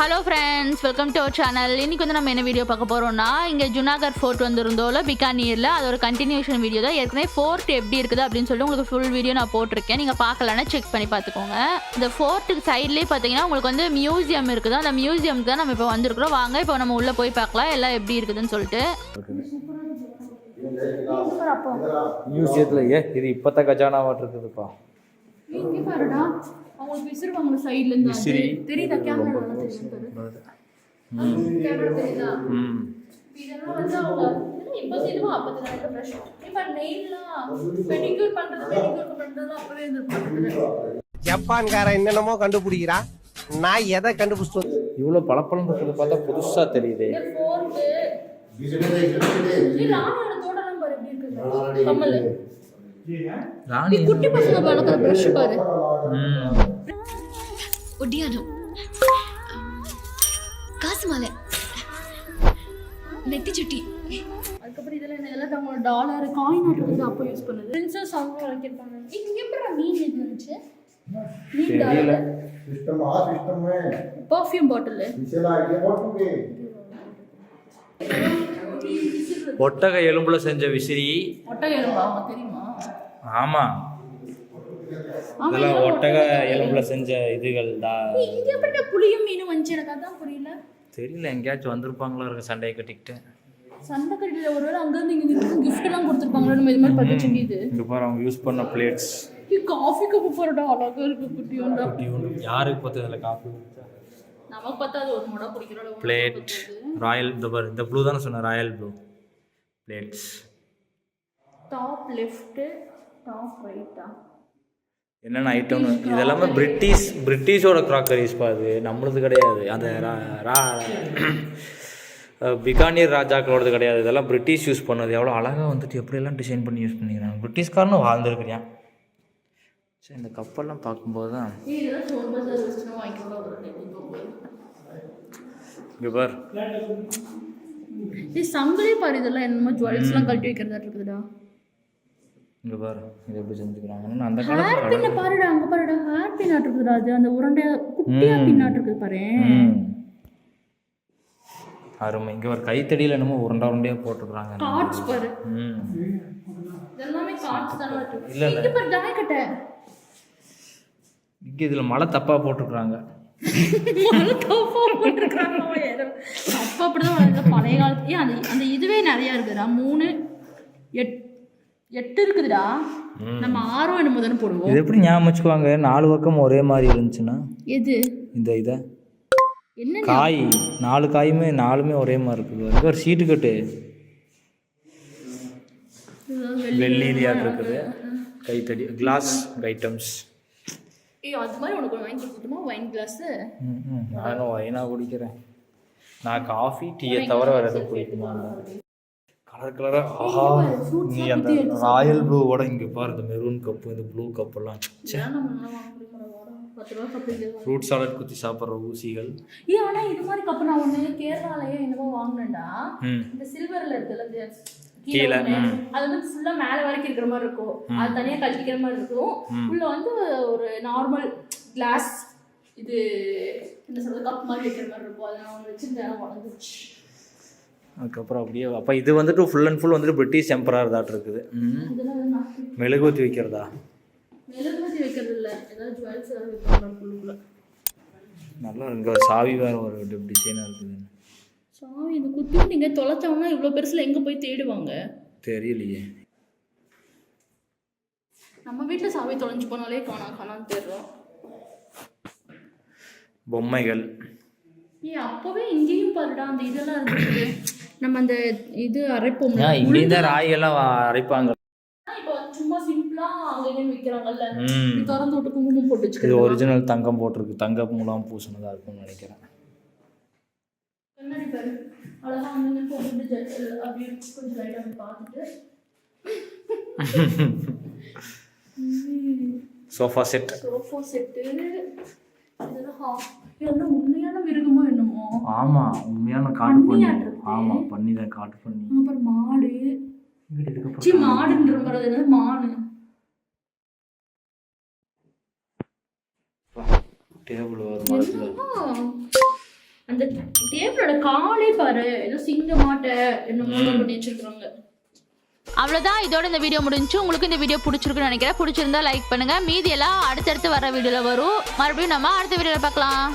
Hello friends welcome to our channel இன்னைக்கு வந்து நம்ம என்ன வீடியோ பார்க்க போறோம்னா இங்கே ஜுனாகர் ஃபோர்ட் வந்திருந்தோம்ல பிகானீரில் அது ஒரு கண்டினியூஷன் வீடியோ தான். ஏற்கனவே ஃபோர்ட் எப்படி இருக்குது அப்படின்னு சொல்லிட்டு உங்களுக்கு ஃபுல் வீடியோ நான் போட்டிருக்கேன். நீங்கள் பார்க்கலன்னா செக் பண்ணி பார்த்துக்கோங்க. இந்த ஃபோர்ட்டுக்கு சைட்லேயே பார்த்தீங்கன்னா உங்களுக்கு வந்து மியூசியம் இருக்குது. அந்த மியூசியம்க்கு தான் நம்ம இப்போ வந்திருக்கிறோம். வாங்க இப்போ நம்ம உள்ளே போய் பார்க்கலாம். எல்லாம் எப்படி இருக்குதுன்னு சொல்லிட்டு. மியூசியத்தில் ஏ இது இப்போத்த கஜானாவாட்டு இருக்குதுப்பா? அவங்களுக்கு விசிறுவாங்க சைட்ல இருந்து விசிறி. தெரியுதா கேமரா கேமரா தெரியுதா? ம். இதெல்லாம் வந்து அவங்க இதெல்லாம் இப்ப செய்யுமா அப்பத்தி நாளைக்கு ஃப்ரெஷ் இப்ப நெயில்லாம் பெடிக்யூர் பண்றது பெடிக்யூர் பண்றது அப்பவே இது பண்றது. ஜப்பான்காரன் என்னென்னமோ கண்டுபிடிக்கிறா? நான் எதை கண்டுபிடிச்சிட்டு வந்து- இவ்வளோ பளபளன்னு இருக்கிறத பார்த்தா புதுசாக தெரியுது. பாரு எப்படி இருக்குது கம்மல். ராணி குட்டி பசங்க பழக்கிற பிரஷ் பாரு. ஒட்டியானம் காசு மாலை நெத்தி சுட்டி. அதுக்கப்புறம் இதெல்லாம் என்ன இதெல்லாம் நம்மளோட டாலர் காயின் ஆட்டு அப்போ யூஸ் பண்ணது. பிரின்சஸ் அவங்க வளர்க்கிருப்பாங்க. இது எப்படி மீன் இது இருந்துச்சு மீன் டாலர் சிஸ்டம் ஆ சிஸ்டம் மே ஒட்டக எலும்புல செஞ்ச விசிறி. ஒட்டக எலும்பு? ஆமா தெரியுமா? ஆமாம் இதெல்லாம் ஒட்டக எலும்புல செஞ்ச இதுகள் டா இங்க எப்படி புளியும் மீனும் வந்துச்சு எனக்கு அதான் புரியல? தெரியல எங்கேயாச்சும் வந்திருப்பாங்களோ இருக்கு சண்டையை கட்டிக்கிட்டு. சண்டை கட்டில ஒருவேளை அங்க இருந்து இங்க கிஃப்ட் எல்லாம் கொடுத்துருப்பாங்களோ? நம்ம இது மாதிரி பத்து இது. இங்கே பாரு அவங்க யூஸ் பண்ண பிளேட்ஸ் காஃபி கப்பு போறடா அழகா இருக்கு குட்டியோண்டா யாருக்கு பார்த்து இதில் காஃபி நமக்கு பார்த்தா அது ஒரு முடை குடிக்கிறோம் பிளேட் ராயல் இந்த பாரு இந்த ப்ளூ தானே சொன்னேன் royal blue plates top left என்னென்ன ஐட்டம் இதெல்லாமே பிரிட்டிஷ் பிரிட்டிஷோட க்ராக்கரிஸ் பாது நம்மளது கிடையாது. அந்த ரா- பிகானீர் ராஜாக்களோடது கிடையாது. இதெல்லாம் பிரிட்டிஷ் யூஸ் பண்ணது. எவ்வளோ அழகாக வந்துட்டு எப்படியெல்லாம் டிசைன் பண்ணி யூஸ் பண்ணிக்கிறாங்க. பிரிட்டிஷ்காரனும் வாழ்ந்துருக்கிறியான் சரி இந்த கப்பல்லாம் பார்க்கும்போது தான். இங்கே பார். இது சங்கிலே பாரு. இதெல்லாம் என்னமோ ஜுவல்ஸ்லாம் கழட்டி வைக்கிறதா இருக்குதுடா. இங்கே பாரு இது எப்படி செஞ்சுக்கிறாங்கன்னு அந்த காலத்தில் பின்ன பாருடா அங்க பாருடா ஹேர் பின் இருக்குதுடா அது அந்த உருண்டையா குட்டியா பின்னாட்டு இருக்குது பாரு. அருமை. இங்கே ஒரு கைத்தடியில் என்னமோ உருண்டை உருண்டையாக போட்டுருக்குறாங்க. கார்ட்ஸ் பாரு. ம். இதெல்லாமே கார்ட்ஸ் தானே இல்ல, இல்ல. இங்க பாரு ஜாய்கட்டை இங்கே இதில் மழை தப்பாக போட்டிருக்குறாங்க. அப்பா அப்படிதான் பழைய காலத்து அந்த அந்த இதுவே நிறைய இருக்குதுடா மூணு எட் எட்டு இருக்குதுடா. நம்ம ஆறோ என்னமோ தானே போடுவோம். இது எப்படி ஞாபகம் வச்சுக்குவாங்க? நாலு பக்கம் ஒரே மாதிரி இருந்துச்சுன்னா? எது? இந்த இதை. என்ன காய். நாலு காயுமே நாலுமே ஒரே மாதிரி இருக்குது. ஒரு சீட்டு கட்டு. வெள்ளிலியாட்டு இருக்குது. கைத்தடி கிளாஸ் ஐட்டம்ஸ் ஏய் அது மாதிரி உனக்கு வாங்கி கொடுத்துமா வைன் கிளாஸ் நானும் ஒயினாக குடிக்கிறேன். நான் காஃபி டீயை தவிர வேறு எதுவும் குடிக்குமா கலர் கலராக ஆஹா நீ அந்த ராயல் ப்ளூவோட இங்கே பாரு இந்த மெரூன் கப்பு இந்த ப்ளூ கப்பெல்லாம் ஃப்ரூட் சாலட் குத்தி சாப்பிட்ற ஊசிகள். ஏன் ஆனா இது மாதிரி கப்பு நான் ஒண்ணு கேரளாலயே என்னமோ வாங்கினேன்டா. இந்த சில்வர்ல இருக்குல்ல கீழே. அது வந்து ஃபுல்லா மேல வரைக்கும் இருக்கிற மாதிரி இருக்கும். அது தனியா கழட்டிக்கிற மாதிரி இருக்கும். உள்ள வந்து ஒரு நார்மல் கிளாஸ் இது என்ன சொல்றது கப் மாதிரி வைக்கிற மாதிரி இருக்கும். அதை நான் வச்சிருந்தேன் உடஞ்சிருச்சு. அதுக்கப்புறம் அப்படியே அப்போ இது வந்துட்டு ஃபுல் அண்ட் ஃபுல் வந்துட்டு பிரிட்டிஷ் எம்பரர் தாட் இருக்குது. மெழுகுவத்தி வைக்கிறதா? மெழுகுவத்தி வைக்கிறது இல்ல ஏதாவது ஜுவல்ஸ் ஏதாவது வைப்பாங்க உள்ளுக்குள்ள. நல்லா ஒரு சாவி வேறு ஒரு டிசைனாக இருக்குது. சாமி இந்த குத்தி நீங்க தொலைச்சவங்கன்னா இவ்வளோ பெருசுல எங்க போய் தேடுவாங்க? தெரியலையே. நம்ம வீட்டில் சாவி தொலைஞ்சு போனாலே காணா காணான்னு தேடுறோம். பொம்மைகள். ஏ அப்போவே இங்கேயும் பாருடா அந்த இதெல்லாம் இருந்தது நம்ம அந்த இது அரைப்போம். தான் ராயெல்லாம் அரைப்பாங்க. இப்போ சும்மா சிம்பிளா அங்க இங்கன்னு விற்கிறாங்கல்ல ம். இது திறந்து விட்டு குங்குமம் போட்டு இது வச்சுக்கிறது ஒரிஜினல் தங்கம் போட்டிருக்கு. தங்க மூலம் பூசினதாக இருக்கும்னு நினைக்கிறேன். அழகா போட்டு அப்படியே கொஞ்சம் பார்த்துட்டு. சோஃபா செட் சோஃபா செட்டு இதெல்லாம் உண்மையான மிருகமோ என்னமோ? ஆமாம் உண்மையான காட்டு ஆமாம் பண்ணி தான் காட்டு பண்ணி. அப்புறம் மாடு. சி மாடுன்ற என்னது மானு. டேபிள் ஒரு மரத்தில் அந்த டேபிளோட காலே பாரு ஏதோ சிங்க மாட்டை என்னமோ பண்ணி வச்சிருக்காங்க அவ்வளோதான் இதோட இந்த வீடியோ முடிஞ்சு உங்களுக்கு இந்த வீடியோ பிடிச்சிருக்குன்னு நினைக்கிறேன். பிடிச்சிருந்தா லைக் பண்ணுங்க. மீதி எல்லாம் அடுத்தடுத்து வர வீடியோவில் வரும். மறுபடியும் நம்ம அடுத்த வீடியோவில் பார்க்கலாம்.